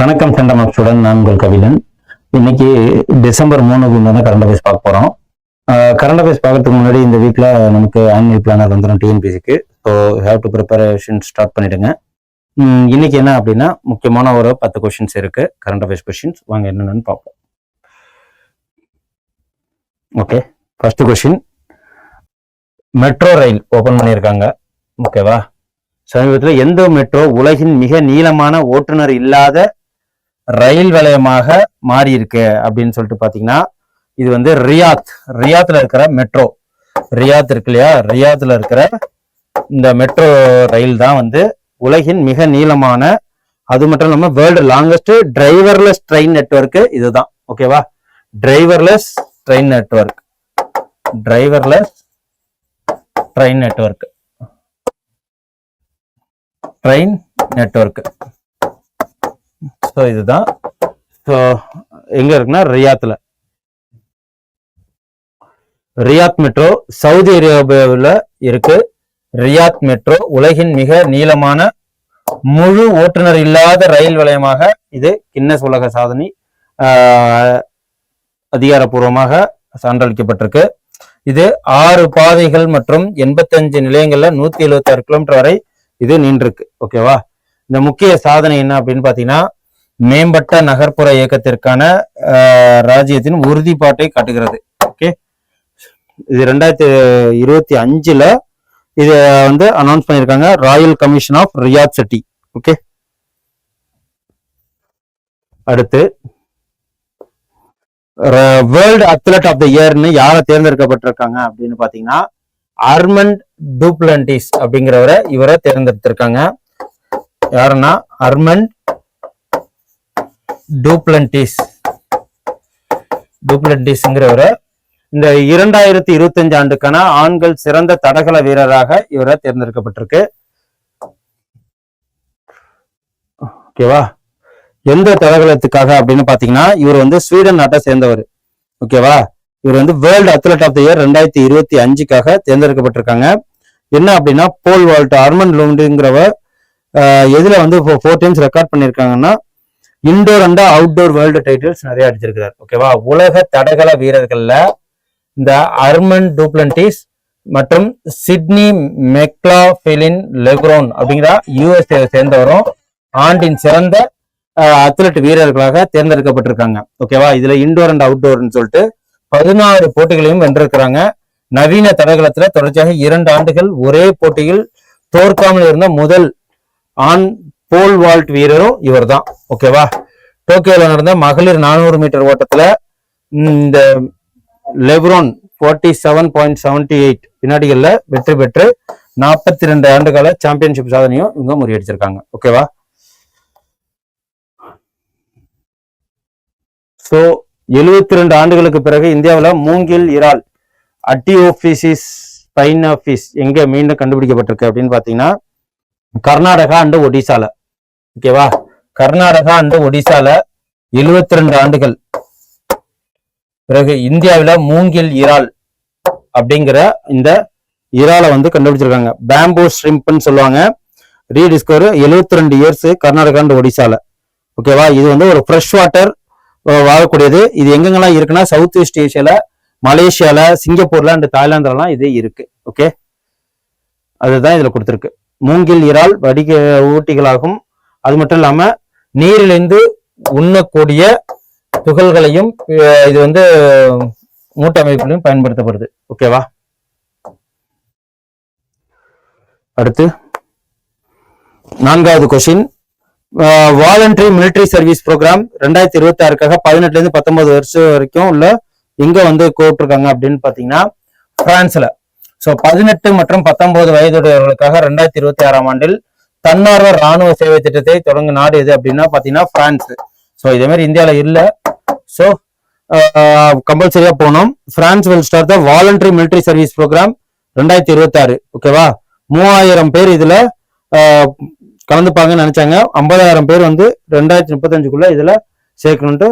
வணக்கம் centum student நான் உங்கள் கவிதன் இன்னைக்கு டிசம்பர் மூணுக்கு தான் கரண்ட் அஃபேர்ஸ் பார்க்க போறோம். கரண்ட் அஃபேர்ஸ் பார்க்கறதுக்கு முன்னாடி இந்த வீக்ல நமக்கு ஆனுவல் பிளானர் வந்துடும் டிஎன்பிசிக்கு so have to preparation start பண்ணிடுங்க. இன்னைக்கு என்ன அப்படின்னா முக்கியமான ஒரு பத்து கொஷின்ஸ் இருக்கு. கரண்ட் அஃபேர்ஸ் கொஷின்ஸ் வாங்க என்னென்னு பார்ப்போம். Okay first question metro rail open பண்ணியிருக்காங்க. ஓகேவா சமீபத்தில் எந்த மெட்ரோ உலகின் மிக நீளமான ஓட்டுநர் இல்லாத ரயில் வலயமாக மாறி இருக்கு அப்படின்னு சொல்லிட்டு பாத்தீங்கன்னா இது வந்து ரியாத். ரியாத்ல இருக்கிற மெட்ரோ ரியாத் இருக்கு இல்லையா? ரியாத்ல இருக்கிற இந்த மெட்ரோ ரயில் தான் வந்து உலகின் மிக நீளமான அது மட்டும் இல்லாமல் world longest driverless train network இதுதான். ஓகேவா driverless train network driverless train network train network so இதுதான். ஸோ எங்கே இருக்குன்னா ரியாத்தில் ரியாத் மெட்ரோ சவுதி அரேபியாவில் இருக்கு. ரியாத் மெட்ரோ உலகின் மிக நீளமான முழு ஓட்டுநர் இல்லாத ரயில் வளையமாக இது கின்னஸ் உலக சாதனை ஆஹ், அதிகாரப்பூர்வமாக சான்றளிக்கப்பட்டிருக்கு. இது ஆறு பாதைகள் மற்றும் எண்பத்தஞ்சு நிலையங்கள்ல நூத்தி எழுபத்தி ஆறு கிலோமீட்டர் வரை இது நின்றுருக்கு. ஓகேவா இந்த முக்கிய சாதனை என்ன அப்படின்னு பாத்தீங்கன்னா மேம்பட்ட நகர்ப்புற இயக்கத்திற்கான ராஜ்யத்தின் உறுதிப்பாட்டை காட்டுகிறது. ஓகே இது ரெண்டாயிரத்தி இருபத்தி அஞ்சுல இது வந்து அனௌன்ஸ் பண்ணியிருக்காங்க royal commission of Riyadh city okay அடுத்து வேர்ல்டு அத்லட் ஆஃப் த இயர்னு யாரை தேர்ந்தெடுக்கப்பட்டிருக்காங்க அப்படின்னு பாத்தீங்கன்னா அர்மண்ட் டூப்ளண்டிஸ் அப்படிங்கிறவரை இவரை தேர்ந்தெடுத்திருக்காங்க. யாருன்னா அர்மண்ட் டூப்ளண்டிஸ். டூப்ளண்டிஸ்ங்கிறவரை இந்த இரண்டாயிரத்தி இருபத்தஞ்சு ஆண்டுக்கான ஆண்கள் சிறந்த தடகள வீரராக இவரை தேர்ந்தெடுக்கப்பட்டிருக்கு. ஓகேவா? எந்த தடகளத்துக்காக அப்படின்னு பாத்தீங்கன்னா இவர் வந்து ஸ்வீடன் நாட்டை சேர்ந்தவர். ஓகேவா இவர் வந்து world athlete of the year ரெண்டாயிரத்தி இருபத்தி அஞ்சுக்காக தேர்ந்தெடுக்கப்பட்டிருக்காங்க. என்ன அப்படின்னா போல் வால்ட் அர்மன் லூண்டுங்கிறவ எதுல வந்து ஃபோர் டைம்ஸ் ரெக்கார்ட் பண்ணியிருக்காங்கன்னா indoor and outdoor world titles நிறைய அடிச்சிருக்கிறார். ஓகேவா உலக தடகள வீரர்கள்ல இந்த அர்மன் டூப்ளண்டிஸ் மற்றும் சிட்னி மெக்லாஃபிலின் லெக்ரோன் அப்படிங்கிற யூஎஸ்ஏ சேர்ந்தவரும் ஆண்டின் சிறந்த அத்லட் வீரர்களாக தேர்ந்தெடுக்கப்பட்டிருக்காங்க. ஓகேவா இதுல இன்டோர் அண்ட் அவுட்டோர்னு சொல்லிட்டு பதினாறு போட்டிகளையும் வென்றிருக்கிறாங்க. நவீன தடகளத்துல தொடர்ச்சியாக இரண்டு ஆண்டுகள் ஒரே போட்டியில் தோற்காமல் இருந்த முதல் ஆண் போல் வால்ட் வீரரும் இவர்தான். ஓகேவா டோக்கியோல நடந்த மகளிர் நானூறு மீட்டர் ஓட்டத்துல இந்த லெப்ரோன் forty seven point seventy eight வினாடிகள்ல வெற்றி பெற்று நாற்பத்தி ரெண்டு ஆண்டுகால சாம்பியன்ஷிப் சாதனையும் இவங்க முறியடிச்சிருக்காங்க. ஓகேவா ஸோ எழுபத்தி ரெண்டு ஆண்டுகளுக்கு பிறகு இந்தியாவில் மூங்கில் இறால் அட்டியோபிசிஸ் ஆஃபீஸ் எங்கே மீண்டும் கண்டுபிடிக்கப்பட்டிருக்கு அப்படின்னு பார்த்தீங்கன்னா கர்நாடகா அண்டு ஒடிசால. ஓகேவா கர்நாடகா அண்டு ஒடிசால எழுபத்தி ரெண்டு ஆண்டுகள். பிறகு இந்தியாவில் மூங்கில் இறால் அப்படிங்கிற இந்த இறாலை வந்து கண்டுபிடிச்சிருக்காங்க. பேம்பூ ஸ்ட்ரிம்ப்னு சொல்லுவாங்க. ரீடிஸ்கவர் எழுபத்தி ரெண்டு இயர்ஸ் கர்நாடகா அண்ட் ஒடிசால. ஓகேவா இது வந்து ஒரு ஃப்ரெஷ் வாட்டர் வாழக்கூடியது. இது எங்கெங்கெல்லாம் இருக்குன்னா சவுத் ஈஸ்ட் ஏஷியால மலேசியால சிங்கப்பூர்ல அண்ட் தாய்லாந்துலலாம் இது இருக்கு. ஓகே அதுதான் இதுல கொடுத்துருக்கு. மூங்கில் இறால் வடிக ஊட்டிகளாகும். அது மட்டும் இல்லாம நீரிலிருந்து உண்ணக்கூடிய துகள்களையும் இது வந்து மூட்டை பயன்படுத்தப்படுது. ஓகேவா அடுத்து நான்காவது question voluntary military service programme ரெண்டாயிரத்தி இருபத்தி ஆறுக்காக பதினெட்டுல இருந்து பத்தொன்பது வருஷம் வரைக்கும் உள்ள எங்க வந்து கூப்பிட்டுருக்காங்க அப்படின்னு பாத்தீங்கன்னா பிரான்ஸ்ல. சோ பதினெட்டு மற்றும் பத்தொன்பது வயதுடையவர்களுக்காக ரெண்டாயிரத்தி இருபத்தி ஆறாம் ஆண்டில் தன்னார்வ ராணுவ சேவை திட்டத்தை தொடங்கும் நாடு எது அப்படின்னா பாத்தீங்கன்னா பிரான்ஸ். சோ இதே மாதிரி இந்தியால இல்ல. சோ கம்பல்சரியா போனோம் France will start the voluntary military service programme ரெண்டாயிரத்தி இருபத்தி ஆறு ஓகேவா மூவாயிரம் பேர் இதுல ஆஹ், கலந்துப்பாங்கன்னு நினைச்சாங்க. ஐம்பதாயிரம் பேர் வந்து ரெண்டாயிரத்தி முப்பத்தஞ்சுக்குள்ள இதுல சேர்க்கணும்ட்டு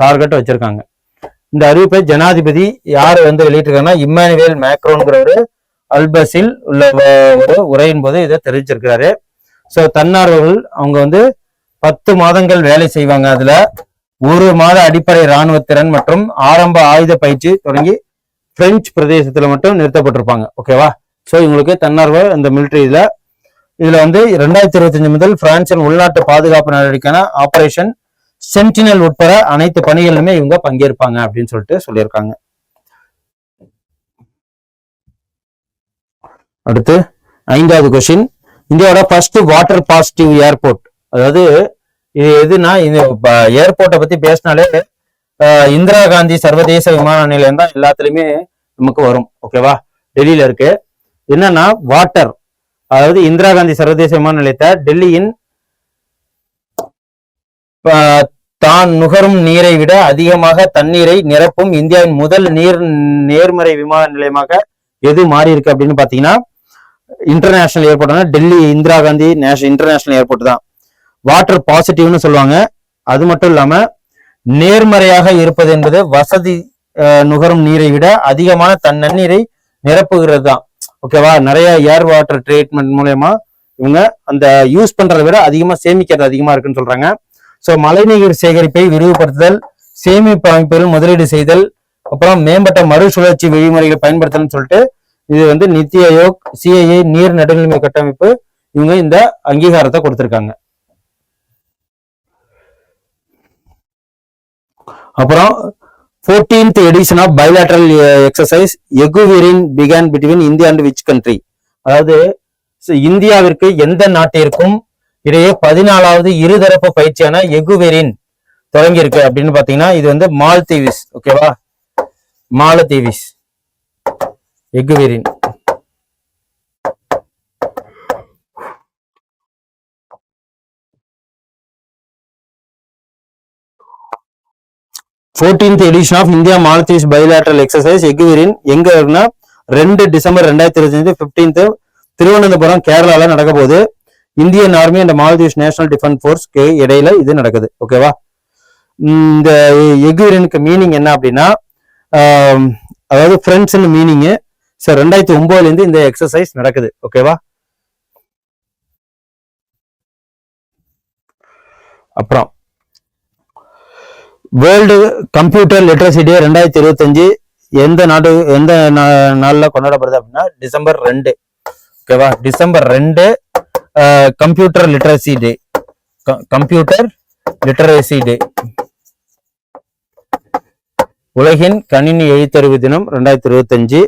டார்கெட் வச்சிருக்காங்க. இந்த அறிவிப்பை ஜனாதிபதி யார் வந்து வெளியிட்டிருக்காங்கன்னா இம்மானுவேல் மேக்ரோன்கிறவரு அல்பஸில் உள்ள ஒரு உரையின் போது இதை தெரிவிச்சிருக்கிறாரு. ஸோ தன்னார்வர்கள் அவங்க வந்து பத்து மாதங்கள் வேலை செய்வாங்க. அதுல ஒரு மாத அடிப்படை இராணுவ திறன் மற்றும் ஆரம்ப ஆயுத பயிற்சி தொடங்கி பிரெஞ்சு பிரதேசத்துல மட்டும் நிறுத்தப்பட்டிருப்பாங்க. ஓகேவா ஸோ இவங்களுக்கு தன்னார்வ இந்த மிலிட்டரி இதுல வந்து ரெண்டாயிரத்தி இருபத்தஞ்சு முதல் பிரான்சின் உள்நாட்டு பாதுகாப்பு நடவடிக்கையான ஆபரேஷன் சென்டினல் உட்பட அனைத்து பணிகளிலுமே இவங்க பங்கேற்பாங்க அப்படின்னு சொல்லிட்டு சொல்லியிருக்காங்க. அடுத்து ஐந்தாவது கொஸ்டின் இந்தியாவோட ஃபர்ஸ்ட் வாட்டர் பாசிட்டிவ் ஏர்போர்ட் அதாவது இது எதுனா இந்த ஏர்போர்ட்டை பத்தி பேசினாலே இந்திரா காந்தி சர்வதேச விமான நிலையம் தான் எல்லாத்துலயுமே நமக்கு வரும். ஓகேவா டெல்லியில இருக்கு. என்னன்னா வாட்டர் அதாவது இந்திரா காந்தி சர்வதேச விமான நிலையத்தை டெல்லியின் தான் நுகரும் நீரை விட அதிகமாக தண்ணீரை நிரப்பும் இந்தியாவின் முதல் நீர் நேர்மறை விமான நிலையமாக எது மாறி இருக்கு அப்படின்னு பாத்தீங்கன்னா international ஏர்போர்ட்னா Delhi Indira Gandhi national international airport தான். வாட்டர் பாசிட்டிவ்னு சொல்லுவாங்க. அது மட்டும் இல்லாம நேர்மறையாக இருப்பது என்பது வசதி நுகரும் நீரை விட அதிகமான தன் நன்னீரை நிரப்புகிறது தான். ஓகேவா? நிறைய ஏர் வாட்டர் ட்ரீட்மெண்ட் மூலயமா இவங்க அந்த யூஸ் பண்றதை விட அதிகமா சேமிக்கிறது அதிகமா இருக்குன்னு சொல்றாங்க. ஸோ மழைநீர் சேகரிப்பை விரிவுபடுத்துதல் சேமிப்பு அமைப்புகள் முதலீடு செய்தல் அப்புறம் மேம்பட்ட மறுசுழற்சி வழிமுறைகளை பயன்படுத்தணும்னு சொல்லிட்டு இது வந்து நித்தி ஆயோக் சிஐஏ நீர் நடுநிலைமை கட்டமைப்பு இவங்க இந்த அங்கீகாரத்தை கொடுத்துருக்காங்க. அப்புறம் 14th edition of bilateral exercise Ekuverin began between India and which country அதாவது இந்தியாவிற்கு எந்த நாட்டிற்கும் இடையே பதினாலாவது இருதரப்பு பயிற்சியான எகுவெரின் தொடங்கியிருக்கு அப்படின்னு பாத்தீங்கன்னா இது வந்து மால்தீவிஸ் ஓகேவா Maldives Ekuverin fourteenth edition of India Maldives bilateral exercise Ekuverin எங்க இருக்குன்னா ரெண்டு டிசம்பர் ரெண்டாயிரத்தி இருபத்தஞ்சு பிப்டீன்த் திருவனந்தபுரம் கேரளால நடக்க போகுது. Indian army and Maldives national defence ஃபோர்ஸ்க்கு இடையில இது நடக்குது. ஓகேவா இந்த எகுவெரினுக்கு மீனிங் என்ன அப்படின்னா அதாவது ஃப்ரெண்ட்ஸ்ன்னு மீனிங்கு ஸோ ரெண்டாயிரத்தி ஒன்பதுலேருந்து இந்த எக்ஸசைஸ் நடக்குது. ஓகேவா அப்புறம் வேர்ல்டு கம்ப்யூட்டர் லிட்ரஸி டே ரெண்டாயிரத்தி இருபத்தஞ்சு எந்த நாடு எந்த நா- கொண்டாடப்படுது அப்படின்னா டிசம்பர் ரெண்டு. ஓகேவா? டிசம்பர் ரெண்டு computer literacy day. Computer literacy day. உலகின் கணினி எழுத்தறிவு தினம் ரெண்டாயிரத்தி இருபத்தஞ்சு.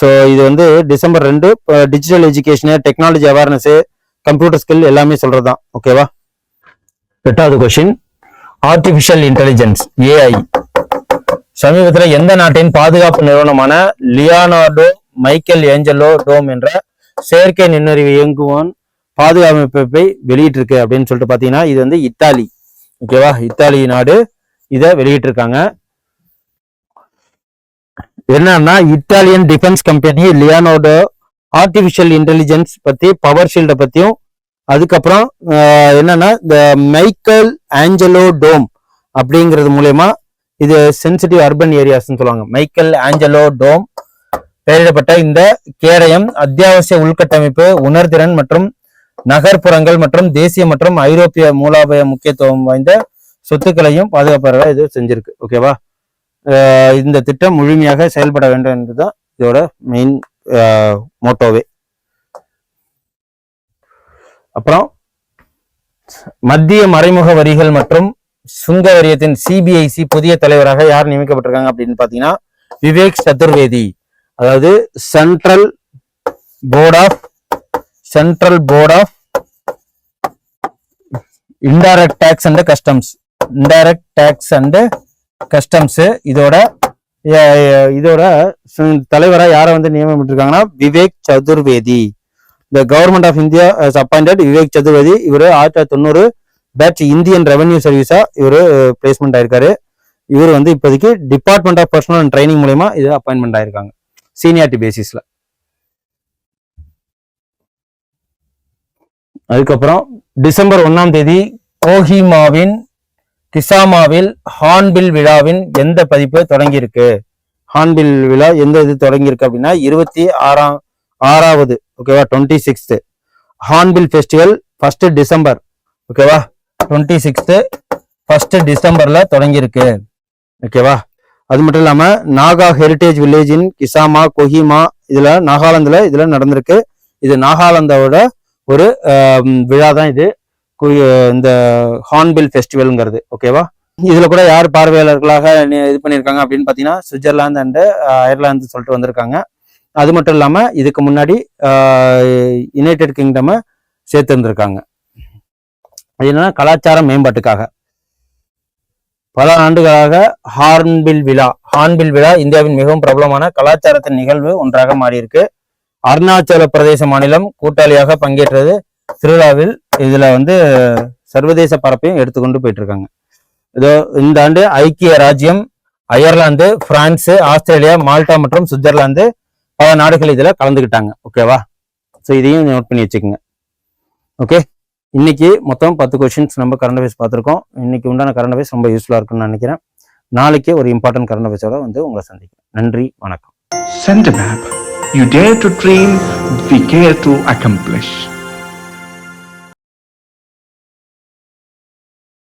ஸோ இது வந்து டிசம்பர் ரெண்டு digital education technology awareness computer skill எல்லாமே சொல்றதுதான். ஓகேவா? எட்டாவது கொஸ்டின் ஆர்டிபிஷியல் இன்டெலிஜென்ஸ் ஏஐ சமீபத்தில் எந்த நாட்டின் பாதுகாப்பு நிறுவனமான லியானார்டோ மைக்கேல் ஏஞ்சலோ டோம் என்ற செயற்கை நுண்ணறிவு இயங்குவோன் பாதுகாப்பை வெளியிட்டிருக்கு அப்படின்னு சொல்லிட்டு பார்த்தீங்கன்னா இது வந்து இத்தாலி. ஓகேவா இத்தாலி நாடு இதை வெளியிட்டிருக்காங்க. என்னன்னா Italian defence company Leonardo artificial intelligence பத்தி பவர் ஷீல்டை பத்தியும் அதுக்கப்புறம் என்னன்னா இந்த மைக்கேல் ஆஞ்சலோ டோம் அப்படிங்கிறது மூலயமா இது சென்சிட்டிவ் அர்பன் ஏரியாஸ்னு சொல்லுவாங்க. மைக்கேல் ஆஞ்சலோ டோம் பெயரிடப்பட்ட இந்த கேடயம் அத்தியாவசிய உள்கட்டமைப்பு உணர்திறன் மற்றும் நகர்ப்புறங்கள் மற்றும் தேசிய மற்றும் ஐரோப்பிய மூலாபய முக்கியத்துவம் வாய்ந்த சொத்துக்களையும் பாதுகாப்பாக இது செஞ்சிருக்கு. ஓகேவா? இந்த திட்டம் முழுமையாக செயல்பட வேண்டும் என்பதுதான் இதோட மெயின் மோட்டோவே அப்புறம் மத்திய மறைமுக வரிகள் மற்றும் சுங்க வரியத்தின் சிபிஐசி புதிய தலைவராக யார் நியமிக்கப்பட்டிருக்காங்க அப்படின்னு பாத்தீங்கன்னா விவேக் சதுர்வேதி. அதாவது central board of central board of indirect tax and customs indirect tax and customs இதோட இதோட தலைவராக யாரை வந்து நியமிட்டிருக்காங்கன்னா Vivek Chaturvedi. The government of India appointed Vivek Chaturvedi இவர் ஆயிரத்தி தொள்ளாயிரத்தி தொண்ணூறு பேட்ச் இந்தியன் ரெவன்யூ சர்வீஸா இவர் பிளேஸ்மெண்ட் ஆயிருக்காரு. இவர் வந்து இப்போதைக்கு department of personnel and training மூலயமா இது அப்பாயின்மெண்ட் ஆயிருக்காங்க. சீனியாரிட்டி பேசிஸ்ல அதுக்கப்புறம் டிசம்பர் ஒன்னாம் தேதி கோஹிமாவின் கிசாமாவில் ஹார்ன்பில் விழாவின் எந்த பதிப்பு தொடங்கியிருக்கு? ஹார்ன்பில் விழா எந்த இது தொடங்கியிருக்கு அப்படின்னா இருபத்தி ஆறாம் ஆறாவது ஓகேவா twenty sixth Hornbill festival first December ஓகேவா டுவெண்ட்டி சிக்ஸ்த்து ஃபர்ஸ்ட் டிசம்பர்ல தொடங்கியிருக்கு ஓகேவா அது மட்டும் இல்லாம நாகா ஹெரிட்டேஜ் வில்லேஜின் கிசாமா கொஹிமா இதுல நாகாலாந்துல இதுல நடந்திருக்கு. இது நாகாலாந்தோட ஒரு விழா தான் இது. இந்த ஹார்ன்பில் ஃபெஸ்டிவல்ங்கிறது ஓகேவா இதுல கூட யார் பார்வையாளர்களாக இது பண்ணியிருக்காங்க அப்படின்னு பார்த்தீங்கன்னா சுவிட்சர்லாந்து அண்டு அயர்லாந்து சொல்லிட்டு வந்திருக்காங்க. அது மட்டும் இல்லாமல் இதுக்கு முன்னாடி யுனைடெட் கிங்டமை சேர்த்துருந்துருக்காங்க. அது என்னென்னா கலாச்சார மேம்பாட்டுக்காக. பல ஆண்டுகளாக ஹார்ன்பில் விழா ஹார்ன்பில் விழா இந்தியாவின் மிகவும் பிரபலமான கலாச்சாரத்தின் நிகழ்வு ஒன்றாக மாறியிருக்கு. அருணாச்சல பிரதேச மாநிலம் கூட்டாளியாக பங்கேற்றது. திருவிழாவில் இதில் வந்து சர்வதேச பரப்பையும் எடுத்துக்கொண்டு போயிட்டு இருக்காங்க இதோ இந்த ஆண்டு ஐக்கிய ராஜ்யம் அயர்லாந்து பிரான்ஸ் ஆஸ்திரேலியா மால்டா மற்றும் சுவிட்சர்லாந்து பல நாடுகள் இதில் கலந்துக்கிட்டாங்க ஓகேவா ஸோ இதையும் நோட் பண்ணி வச்சுக்கோங்க. ஓகே இன்னைக்கு மொத்தம் பத்து கொஷின்ஸ் நம்ம கரண்ட் அஃபேர்ஸ் பார்த்துருக்கோம். இன்னைக்கு உண்டான கரண்ட் அஃபேர்ஸ் ரொம்ப யூஸ்ஃபுல்லாக இருக்கும்னு நினைக்கிறேன். நாளைக்கு ஒரு இம்பார்ட்டன்ட் கரண்ட் அஃபேர்ஸோட வந்து உங்களை சந்திக்கிறேன். நன்றி வணக்கம். Send a map. You dare to dream, we care to accomplish.